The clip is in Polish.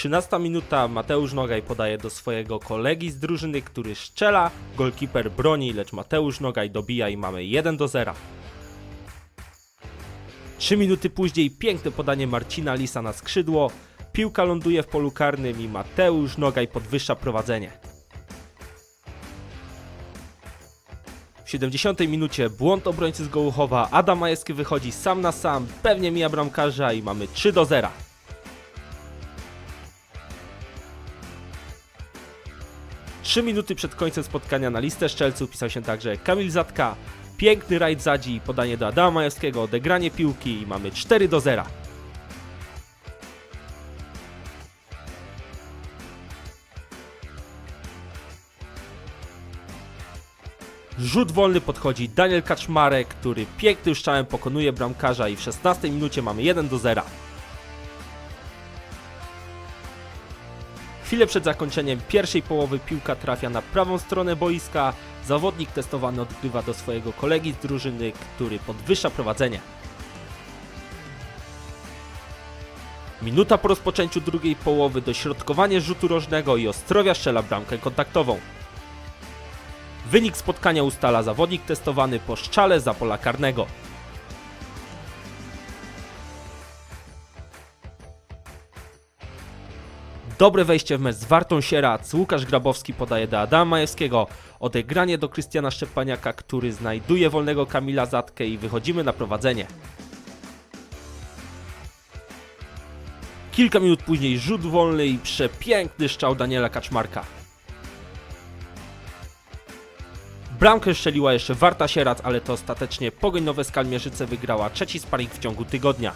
13 minuta, Mateusz Nogaj podaje do swojego kolegi z drużyny, który strzela, golkiper broni, lecz Mateusz Nogaj dobija i mamy 1 do 0. 3 minuty później piękne podanie Marcina Lisa na skrzydło, piłka ląduje w polu karnym i Mateusz Nogaj podwyższa prowadzenie. W 70 minucie błąd obrońcy z Gołuchowa, Adam Majewski wychodzi sam na sam, pewnie mija bramkarza i mamy 3 do 0. Trzy minuty przed końcem spotkania na listę szczelców pisał się także Kamil Zatka. Piękny rajd zadzi, podanie do Adama Majewskiego, odegranie piłki i mamy 4 do 0. Rzut wolny podchodzi Daniel Kaczmarek, który pięknym strzałem pokonuje bramkarza i w 16 minucie mamy 1 do 0. Chwilę przed zakończeniem pierwszej połowy piłka trafia na prawą stronę boiska. Zawodnik testowany odgrywa do swojego kolegi z drużyny, który podwyższa prowadzenie. Minuta po rozpoczęciu drugiej połowy, dośrodkowanie rzutu rożnego i Ostrowia strzela bramkę kontaktową. Wynik spotkania ustala zawodnik testowany po szczale za pola karnego. Dobre wejście w mecz z Wartą Sierac. Łukasz Grabowski podaje do Adama Majewskiego. Odegranie do Krystiana Szczepaniaka, który znajduje wolnego Kamila Zatkę i wychodzimy na prowadzenie. Kilka minut później rzut wolny i przepiękny strzał Daniela Kaczmarka. Bramkę strzeliła jeszcze Warta Sierac, ale to ostatecznie Pogoń Nowe Skalmierzyce wygrała trzeci sparring w ciągu tygodnia.